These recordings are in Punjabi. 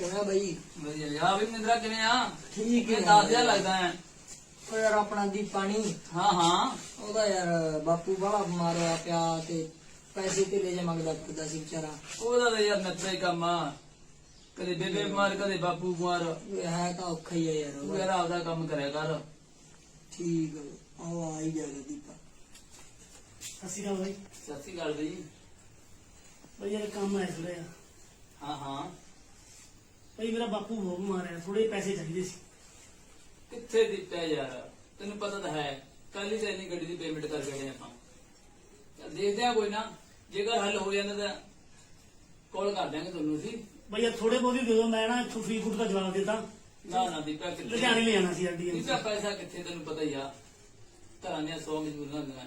ਕਿਵੇਂ ਬਈ? ਵਧੀਆ ਯਾ ਵੀ ਮਿੰਦਰਾ ਕਿਵੇਂ ਆ? ਠੀਕ ਹੈ ਦੱਸ ਜਿਹਾ ਲੱਗਦਾ ਹੈ ਉਹ ਯਾਰ ਆਪਣਾ ਦੀ ਪਾਣੀ। ਹਾਂ ਹਾਂ। ਉਹਦਾ ਯਾਰ ਬਾਪੂ ਬੜਾ ਬਿਮਾਰ ਹੋਇਆ ਪਿਆ ਤੇ ਪੈਸੇ ਤੇ ਲੈ ਜਾ ਮੰਗਦਾ ਫਿਰਦਾ ਸੀ ਵਿਚਾਰਾ। ਉਹਦਾ ਤਾਂ ਯਾਰ ਹੀ ਕੰਮ ਆ। ਕਦੇ ਬੇਬੇ ਬਿਮਾਰ ਕਦੇ ਬਾਪੂ ਬਿਮਾਰ। ਇਹ ਹੈ ਤਾਂ ਔਖਾ ਹੀ ਹੈ ਯਾਰ ਤੂੰ ਉਹਦਾ। ਯਾਰ ਆਪਦਾ ਕੰਮ ਕਰਿਆ ਕਰ। ਠੀਕ ਆ। ਹੀ ਜਾਏਗਾ ਦੀਪਾ। ਅਸੀਂ ਕਹਾਂ ਬਾਈ। ਸਤਿ ਸ਼੍ਰੀ ਅਕਾਲ ਬਈ। ਬਾਈ ਯਾਰ ਕੰਮ ਹੈ ਥੋੜਾ ਜਿਹਾ। ਹਾਂ ਹਾਂ। ਬਾਈ ਮੇਰਾ ਬਾਪੂ ਬਹੁਤ ਬਿਮਾਰ ਹੈ ਥੋੜੇ ਪੈਸੇ ਚਾਹੀਦੇ ਸੀ। ਕਿੱਥੇ ਦਿੱਤਾ ਯਾਰ? ਤੈਨੂੰ ਪਤਾ ਤਾਂ ਹੈ ਕੱਲ ਹੀ ਤਾਂ ਇੰਨੀ ਗੱਡੀ ਦੀ ਪੇਮੈਂਟ ਕਰ ਗਏ ਆਪਾਂ। ਚੱਲ ਦੇਖਦੇ ਆ ਕੋਈ ਨਾ ਜੇਕਰ ਹੱਲ ਹੋ ਜਾਂਦਾ ਤਾਂ ਕਾਲ ਕਰ ਦਿਆਂਗੇ ਤੁਹਾਨੂੰ ਅਸੀਂ। ਯਾਰ ਥੋੜੇ ਬਹੁਤ ਦੇ ਦਿਓ ਮੈਂ ਨਾ ਇੱਥੋਂ ਫ੍ਰੀ ਫੂਡ ਦਾ ਜਵਾਬ ਦਿੱਤਾ। ਨਾ ਨਾ ਦੀਪਾ ਕਿੱਥੇ? ਲੁਧਿਆਣੇ ਲੈ ਜਾਣਾ ਸੀ ਆਂਟੀ ਦੀਪਾ ਪੈਸਾ ਕਿੱਥੇ ਤੈਨੂੰ ਪਤਾ ਹੀ ਆ? ਘਰਾਂ ਦੀਆਂ ਸੌ ਮਜਬੂਰੀਆਂ ਹੁੰਦੀਆਂ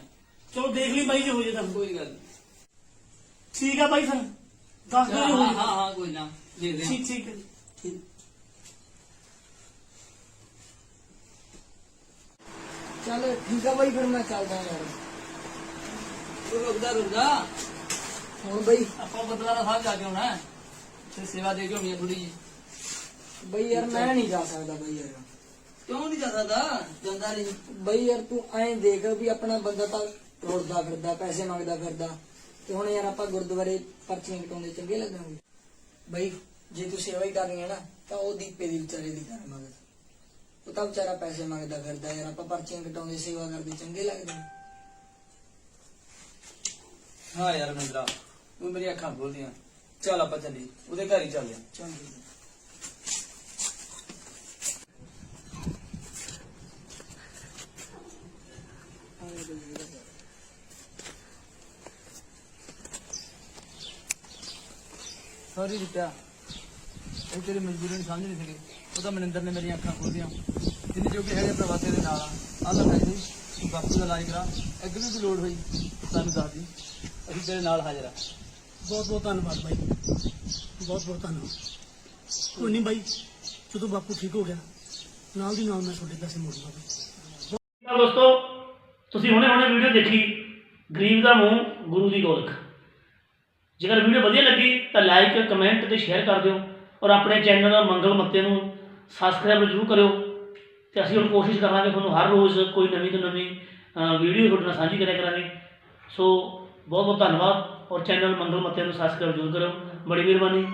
ਚਲੋ ਦੇਖ ਲਈ ਬਾਈ ਜੇ ਹੋ ਜੇ ਤਾਂ। ਕੋਈ ਗੱਲ ਨੀ। ਠੀਕ ਆ ਬਾਈ ਫਿਰ। ਦੱਸ ਦਿਓ ਹਾਂ ਜੇ ਹੋ ਹਾਂ ਜੇ। ਹਾਂ ਹਾਂ, ਕੋਈ ਨਾ ਦੇਖਦੇ ਆ ਠੀਕ ਠੀਕ ਹੈ। ਚੱਲ ਠੀਕ ਆ ਬਈ ਫਿਰ ਮੈਂ ਚੱਲਦਾ ਯਾਰ ਤੂੰ ਰੁਕਦਾ ਰੁਕਦਾ। ਹੁਣ ਬਈ? ਆਪਾਂ ਬਦਲਾਰਾ ਸਾਹਿਬ ਜਾ ਕੇ ਆਉਣਾ ਹੈ। ਤੇ ਸੇਵਾ ਦੇ ਕੇ ਆਉਣੀ ਹੈ ਥੋੜੀ ਜੀ ਬਈ ਯਾਰ ਮੈਂ ਨਹੀਂ ਜਾ ਸਕਦਾ ਬਈ ਯਾਰ। ਕਿਉਂ ਨਹੀਂ ਜਾ ਸਕਦਾ? ਜਾਂਦਾ ਨਹੀਂ। ਬਈ ਯਾਰ ਤੂੰ ਐਂ ਦੇਖ ਵੀ ਆਪਣਾ ਬੰਦਾ ਤਾਂ ਰੋੜਦਾ ਫਿਰਦਾ ਪੈਸੇ ਮੰਗਦਾ ਫਿਰਦਾ। ਤੇ ਹੁਣ ਯਾਰ ਆਪਾਂ ਗੁਰਦੁਆਰੇ ਪਰਚੀਆਂ ਕਟਾਉਂਦੇ ਚੰਗੇ ਲੱਗਾਂਗੇ ਬਈ ਜੇ ਤੂੰ ਸੇਵਾ ਹੀ ਕਰਨੀ ਹੈ ਨਾ ਤਾਂ ਉਹ ਦੀਪੇ ਦੀ ਵਿਚਾਰੇ ਦੀ ਕਰ ਮਗਰ ਉਹ ਤਾਂ ਵਿਚਾਰਾ ਪੈਸੇ ਮੰਗਦਾ ਫਿਰਦਾ ਯਾਰ ਆਪਾਂ ਪਰਚੀਆਂ ਕਟਾਉਂਦੇ ਸੇਵਾ ਕਰਦੇ ਚੰਗੇ ਲੱਗਦੇ ਨੇ। ਹਾਂ ਯਾਰ ਮਿੰਦਰਾ ਤੂੰ ਮੇਰੀ ਅੱਖਾਂ ਖੋਲਦੀਆਂ ਚੱਲ ਆਪਾਂ ਚੱਲੀ ਉਹਦੇ ਘਰ ਹੀ ਚੱਲਦੇ ਹਾਂ ਠੀਕ ਹੈ। ਸੌਰੀ ਦਿੱਤਾ ਇਹ ਤੇਰੀ ਮਜਬੂਰੀ ਨੂੰ ਸਮਝ ਨਹੀਂ ਸਕੇ। ਉਹ ਤਾਂ ਮਨਿੰਦਰ ਨੇ ਮੇਰੀਆਂ ਅੱਖਾਂ ਖੋਲ੍ਹੀਆਂ। ਜਿੰਨੇ ਜੋ ਕਿ ਹੈਗੇ ਪ੍ਰਵਾਸੇ ਦੇ ਨਾਲ ਆ। ਆ ਲੈ ਤੂੰ ਬਾਪੂ ਦਾ ਇਲਾਜ ਕਰਾ। ਅੱਗੇ ਵੀ ਲੋੜ ਹੋਈ ਸਾਨੂੰ ਦੱਸ ਦੀ। ਅਸੀਂ ਤੇਰੇ ਨਾਲ ਹਾਜ਼ਰ ਆ। ਬਹੁਤ ਬਹੁਤ ਧੰਨਵਾਦ ਬਾਈ। ਬਹੁਤ ਬਹੁਤ ਧੰਨਵਾਦ। ਕੋਈ ਨਹੀਂ ਬਾਈ ਜਦੋਂ ਬਾਪੂ ਠੀਕ ਹੋ ਗਿਆ ਨਾਲ ਦੀ ਨਾਲ ਮੈਂ ਤੁਹਾਡੇ ਪੈਸੇ ਮੋੜੂੰਗਾ ਬਾਈ ਦੋਸਤੋ। ਤੁਸੀਂ ਹੁਣੇ ਹੁਣੇ ਵੀਡੀਓ ਦੇਖੀ ਗਰੀਬ ਦਾ ਮੂੰਹ ਗੁਰੂ ਦੀ ਗੋਲਕ ਜੇਕਰ ਵੀਡੀਓ ਵਧੀਆ ਲੱਗੀ ਤਾਂ ਲਾਈਕ ਕਮੈਂਟ ਤੇ ਸ਼ੇਅਰ ਕਰ ਦਿਓ। ਔਰ ਆਪਣੇ ਚੈਨਲ ਮੰਗਲ ਮੱਤੇ ਨੂੰ ਸਬਸਕ੍ਰਾਈਬ ਜ਼ਰੂਰ ਕਰਿਓ ਤੇ ਅਸੀਂ ਹੁਣ ਕੋਸ਼ਿਸ਼ ਕਰਾਂਗੇ ਤੁਹਾਨੂੰ ਹਰ ਰੋਜ਼ ਕੋਈ ਨਵੀਂ ਤੋਂ ਨਵੀਂ ਵੀਡੀਓ ਤੁਹਾਡੇ ਨਾਲ ਸਾਂਝੀ ਕਰਿਆ ਕਰਾਂਗੇ। ਸੋ ਬਹੁਤ ਬਹੁਤ ਧੰਨਵਾਦ ਔਰ ਚੈਨਲ ਮੰਗਲ ਮੱਤੇ ਨੂੰ ਸਬਸਕ੍ਰਾਈਬ ਜ਼ਰੂਰ ਕਰਿਓ। ਬੜੀ ਮਿਹਰਬਾਨੀ।